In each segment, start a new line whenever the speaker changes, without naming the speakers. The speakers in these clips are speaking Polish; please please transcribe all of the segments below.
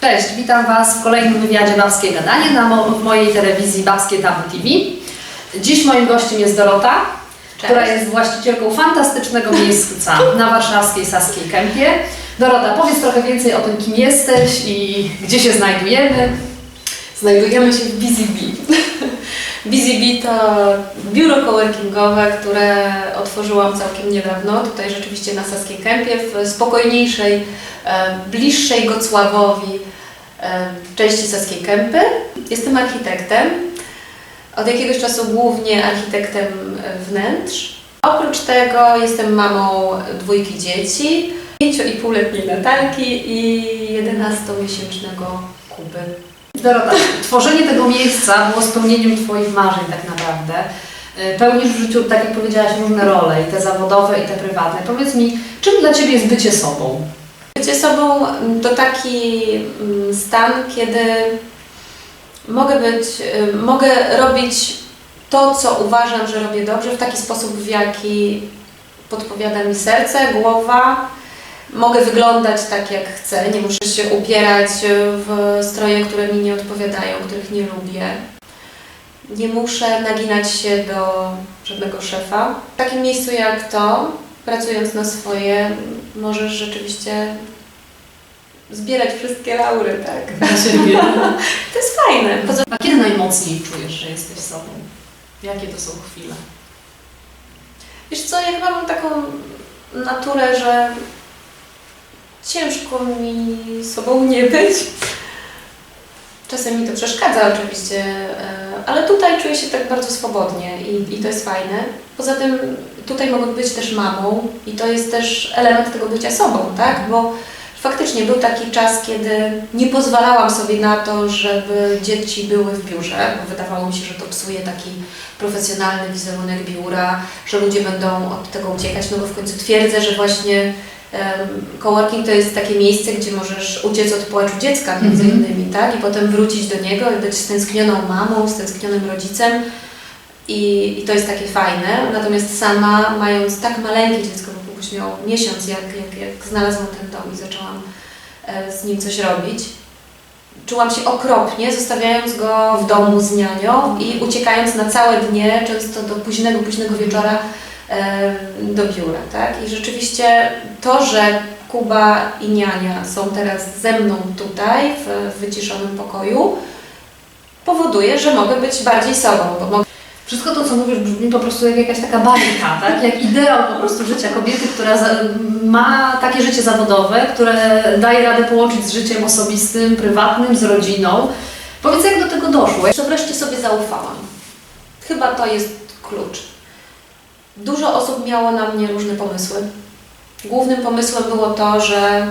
Cześć, witam Was w kolejnym wywiadzie Babskie Gadanie na mo- w mojej telewizji Babskie Tabu TV. Dziś moim gościem jest Dorota, która jest właścicielką fantastycznego miejsca na warszawskiej Saskiej Kępie. Dorota, powiedz trochę więcej o tym, kim jesteś i gdzie się znajdujemy.
Znajdujemy się w Busy Bee. Busy biuro coworkingowe, które otworzyłam całkiem niedawno, tutaj rzeczywiście na Saskiej Kępie, w spokojniejszej, e, bliższej Gocławowi e, części Saskiej Kępy. Jestem architektem, od jakiegoś czasu głównie architektem wnętrz. Oprócz tego jestem mamą dwójki dzieci, 5,5-letniej Natalki i 11-miesięcznego Kuby.
Dorota, tworzenie tego miejsca było spełnieniem Twoich marzeń tak naprawdę. Y, Pełnisz w życiu, tak jak powiedziałaś, różne role, i te zawodowe, i te prywatne. Powiedz mi, czym dla Ciebie jest bycie sobą?
Bycie sobą mm, to taki mm, stan, kiedy mogę być, y, mogę robić to, co uważam, że robię dobrze, w taki sposób, w jaki podpowiada mi serce, głowa. Mogę wyglądać tak, jak chcę, nie muszę się upierać y, w stroje, które mi nie odpowiadają, których nie lubię. Nie muszę naginać się do żadnego szefa. W takim miejscu jak to, pracując na swoje, możesz rzeczywiście zbierać wszystkie laury, tak?
Dla Ciebie.
To jest fajne. Poza
A kiedy najmocniej czujesz, że jesteś sobą? Jakie to są chwile?
Wiesz co, ja chyba mam taką naturę, że ciężko mi sobą nie być. Czasem mi to przeszkadza oczywiście, e, ale tutaj czuję się tak bardzo swobodnie i, i to jest fajne. Poza tym tutaj mogę być też mamą i to jest też element tego bycia sobą, tak? Bo faktycznie był taki czas, kiedy nie pozwalałam sobie na to, żeby dzieci były w biurze, bo wydawało mi się, że to psuje taki profesjonalny wizerunek biura, że ludzie będą od tego uciekać, no bo w końcu twierdzę, że właśnie coworking to jest takie miejsce, gdzie możesz uciec od płaczu dziecka między
Mhm.
innymi, tak? I potem wrócić do niego i być stęsknioną mamą, stęsknionym rodzicem i, i to jest takie fajne. Natomiast sama, mając tak maleńkie dziecko, bo Kubuś miał miesiąc, jak, jak, jak znalazłam ten dom i zaczęłam e, z nim coś robić, czułam się okropnie, zostawiając go w domu z nianią i uciekając na całe dnie, często do późnego, późnego wieczora e, do biura, tak? I rzeczywiście to, że Kuba i niania są teraz ze mną tutaj, w, wyciszonym pokoju, powoduje, że mogę być bardziej sobą, bo mogę
Wszystko to, co mówisz, brzmi po prostu jak jakaś taka bajka, tak? Jak ideał po prostu życia kobiety, która ma takie życie zawodowe, które daje radę połączyć z życiem osobistym, prywatnym, z rodziną. Powiedz, jak do tego doszło?
że wreszcie sobie zaufałam. Chyba to jest klucz. Dużo osób miało na mnie różne pomysły. Głównym pomysłem było to, że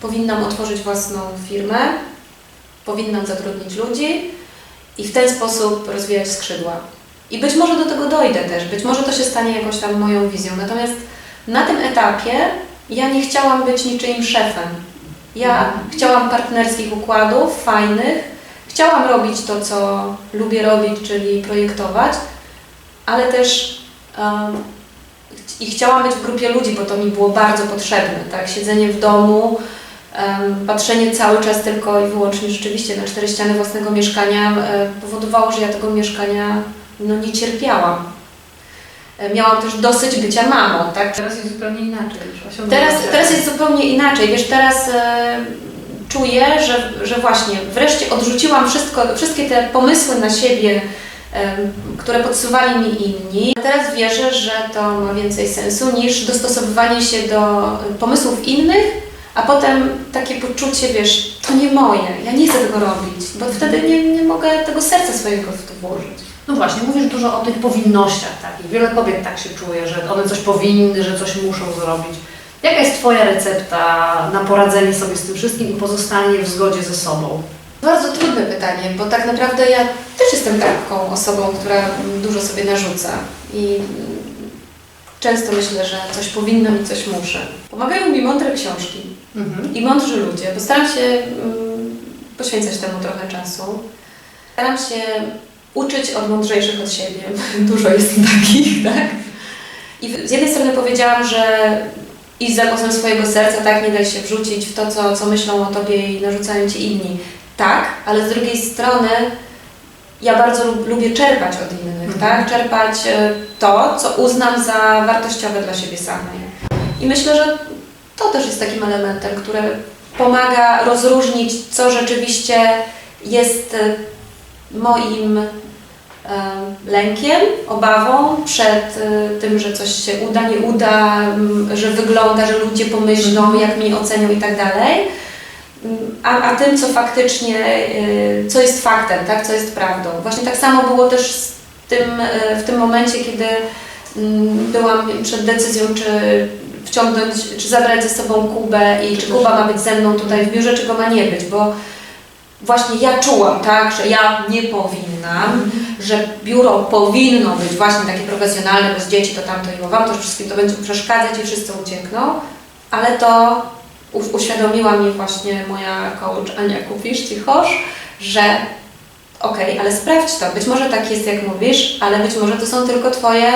powinnam otworzyć własną firmę, powinnam zatrudnić ludzi i w ten sposób rozwijać skrzydła. I być może do tego dojdę też, być może to się stanie jakąś tam moją wizją. Natomiast na tym etapie ja nie chciałam być niczyim szefem. Ja chciałam partnerskich układów, fajnych, Chciałam robić to, co lubię robić, czyli projektować, ale też um, i chciałam być w grupie ludzi, bo to mi było bardzo potrzebne, tak? Siedzenie w domu, patrzenie cały czas tylko i wyłącznie rzeczywiście na cztery ściany własnego mieszkania e, powodowało, że ja tego mieszkania no, nie cierpiałam. E, Miałam też dosyć bycia mamą, tak?
Teraz jest zupełnie inaczej.
Teraz, teraz jest zupełnie inaczej. Wiesz, teraz e, czuję, że, że właśnie wreszcie odrzuciłam wszystko, wszystkie te pomysły na siebie, które podsuwali mi inni. Teraz wierzę, że to ma więcej sensu niż dostosowywanie się do pomysłów innych, a potem takie poczucie, wiesz, to nie moje, ja nie chcę tego robić, bo wtedy nie, nie mogę tego serca swojego w to włożyć.
No właśnie, mówisz dużo o tych powinnościach takich. Wiele kobiet tak się czuje, że one coś powinny, że coś muszą zrobić. Jaka jest Twoja recepta na poradzenie sobie z tym wszystkim i pozostanie w zgodzie ze sobą?
Bardzo trudne pytanie, bo tak naprawdę ja też jestem taką osobą, która dużo sobie narzuca i często myślę, że coś powinnam i coś muszę. Pomagają mi mądre książki
Mhm.
i mądrzy ludzie, bo staram się mm, poświęcać temu trochę czasu. Staram się uczyć od mądrzejszych od siebie. Dużo jest takich, tak? I z jednej strony powiedziałam, że iść za głosem swojego serca, tak, nie daj się wrzucić w to, co, co myślą o tobie i narzucają ci inni. Tak, ale z drugiej strony ja bardzo lub, lubię czerpać od innych,
Mhm.
tak? Czerpać e, to, co uznam za wartościowe dla siebie samej. I myślę, że to też jest takim elementem, który pomaga rozróżnić, co rzeczywiście jest e, moim e, lękiem, obawą przed tym, że coś się uda, nie uda, że wygląda, że ludzie pomyślą, jak mnie ocenią i tak dalej. A, a tym, co faktycznie, e, co jest faktem, tak? co jest prawdą. Właśnie tak samo było też z tym, e, w tym momencie, kiedy mm, byłam przed decyzją, czy wciągnąć, czy zabrać ze sobą Kubę i czy Kuba ma być ze mną tutaj w biurze, czy go ma nie być, bo właśnie ja czułam, tak, że ja nie powinnam, że biuro powinno być właśnie takie profesjonalne, bez dzieci to tamto i wam to wszystkim to będzie przeszkadzać i wszyscy uciekną, ale to uświadomiła mi właśnie moja coach Ania Kupisz-Cichosz, że okej, ale sprawdź to, być może tak jest jak mówisz, ale być może to są tylko Twoje,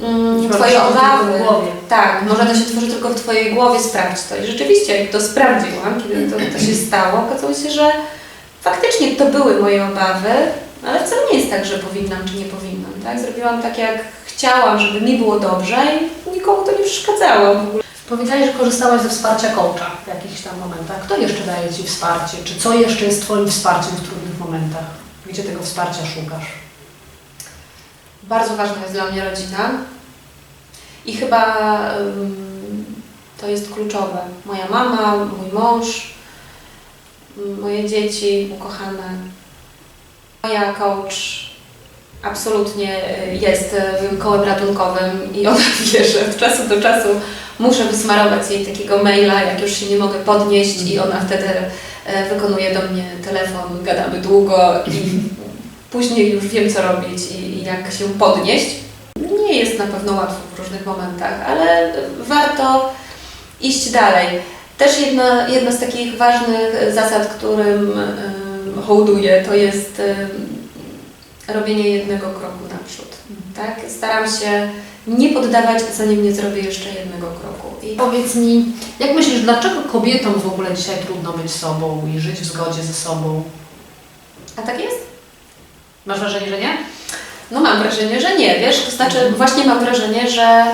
mm, twoje obawy.
w głowie.
Tak, może to się tworzy tylko w Twojej głowie, sprawdź to. I rzeczywiście, jak to sprawdziłam, kiedy to, to się stało, okazało się, że faktycznie to były moje obawy, ale wcale nie jest tak, że powinnam czy nie powinnam. Tak? Zrobiłam tak, jak chciałam, żeby mi było dobrze i nikomu to nie przeszkadzało w ogóle.
Powiedziałaś, że korzystałaś ze wsparcia coacha w jakichś tam momentach. Kto jeszcze daje Ci wsparcie? Czy co jeszcze jest Twoim wsparciem w trudnych momentach? Gdzie tego wsparcia szukasz?
Bardzo ważna jest dla mnie rodzina i chyba ym, to jest kluczowe. Moja mama, mój mąż, moje dzieci ukochane. Moja coach absolutnie y, jest y, kołem ratunkowym i ona wie, że od czasu do czasu muszę wysmarować jej takiego maila, jak już się nie mogę podnieść i ona wtedy e, wykonuje do mnie telefon, gadamy długo i później już wiem, co robić i, jak się podnieść. Nie jest na pewno łatwo w różnych momentach, ale warto iść dalej. Też jedna, jedna z takich ważnych zasad, którym em, hołduję, to jest em, robienie jednego kroku naprzód. Tak? Staram się nie poddawać, zanim nie zrobię jeszcze jednego kroku. I
Powiedz mi, jak myślisz, dlaczego kobietom w ogóle dzisiaj trudno być sobą i żyć w zgodzie ze sobą?
A tak jest?
Masz wrażenie, że nie?
No mam wrażenie, że nie, wiesz, to znaczy właśnie mam wrażenie, że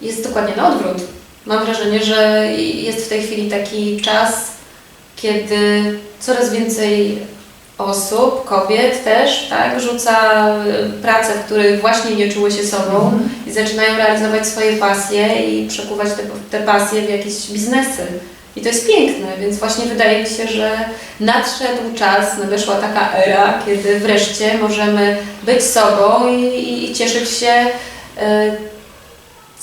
jest dokładnie na odwrót. Mam wrażenie, że jest w tej chwili taki czas, kiedy coraz więcej osób, kobiet też, tak, rzuca y, pracę, w których właśnie nie czuły się sobą i zaczynają realizować swoje pasje i przekuwać te, te pasje w jakieś biznesy. I to jest piękne, więc właśnie wydaje mi się, że nadszedł czas, nadeszła taka era, kiedy wreszcie możemy być sobą i, i, i cieszyć się e,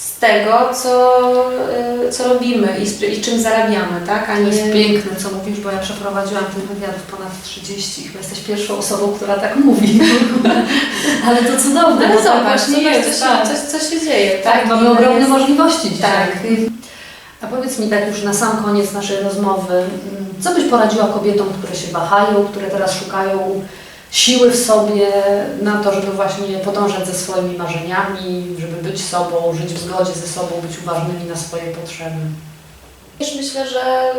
z tego, co, e, co robimy i, z- i czym zarabiamy, tak? A
To jest
nie...
piękne, co mówisz, bo ja przeprowadziłam tych wywiadów ponad 30, chyba jesteś pierwszą osobą, która tak mówi. Ale to cudowne,
Ale
bo tak
zobacz,
właśnie jest.
co,
tak.
się, co, się dzieje,
Tak,
tak?
mamy ogromne
jest-
możliwości dzisiaj.
Tak.
A powiedz mi tak już na sam koniec naszej rozmowy, co byś poradziła kobietom, które się wahają, które teraz szukają siły w sobie na to, żeby właśnie podążać ze swoimi marzeniami, żeby być sobą, żyć w zgodzie ze sobą, być uważnymi na swoje potrzeby?
Wiesz, myślę, że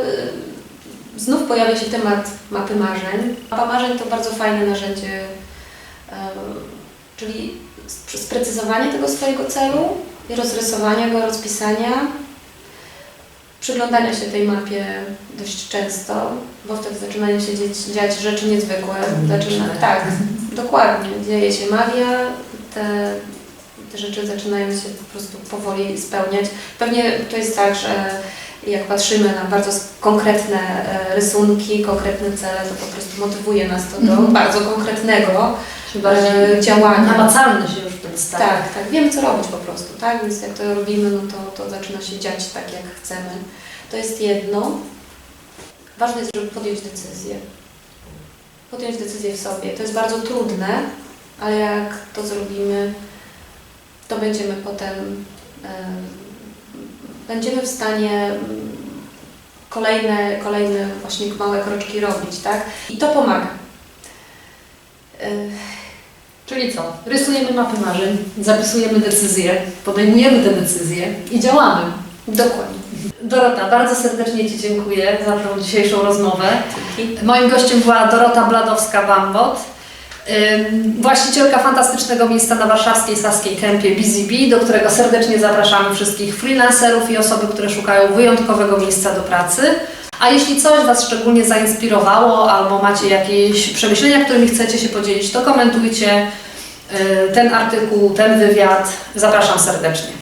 y, znów pojawia się temat mapy marzeń. Mapa marzeń to bardzo fajne narzędzie, em, czyli sp- sprecyzowanie tego swojego celu i rozrysowania go, rozpisania, przyglądania się tej mapie dość często, bo wtedy zaczynają się dziać, dziać rzeczy niezwykłe. Zaczyna, tak, dokładnie. Dzieje się magia, te, te rzeczy zaczynają się po prostu powoli spełniać. Pewnie to jest tak, że jak patrzymy na bardzo konkretne e, rysunki, konkretne cele, to po prostu motywuje nas to do
Mhm.
bardzo konkretnego
Czy bardziej
e, działania.
namacalny się już ten stan.
Tak, tak, wiemy co robić po prostu, tak? Więc jak to robimy, no to, to zaczyna się dziać tak, jak chcemy. To jest jedno. Ważne jest, żeby podjąć decyzję. Podjąć decyzję w sobie. To jest bardzo trudne, ale jak to zrobimy, to będziemy potem em, będziemy w stanie mm, kolejne, kolejne właśnie małe kroczki robić, tak? I to pomaga. Y,
Czyli co? Rysujemy mapy marzeń, zapisujemy decyzje, podejmujemy te decyzje i działamy.
Dokładnie.
Dorota, bardzo serdecznie Ci dziękuję za tą dzisiejszą rozmowę.
Dzięki.
Moim gościem była Dorota Bladowska-Bambot, właścicielka fantastycznego miejsca na warszawskiej Saskiej Kępie Bee, do którego serdecznie zapraszamy wszystkich freelancerów i osoby, które szukają wyjątkowego miejsca do pracy. A jeśli coś Was szczególnie zainspirowało albo macie jakieś przemyślenia, którymi chcecie się podzielić, to komentujcie y, ten artykuł, ten wywiad. Zapraszam serdecznie.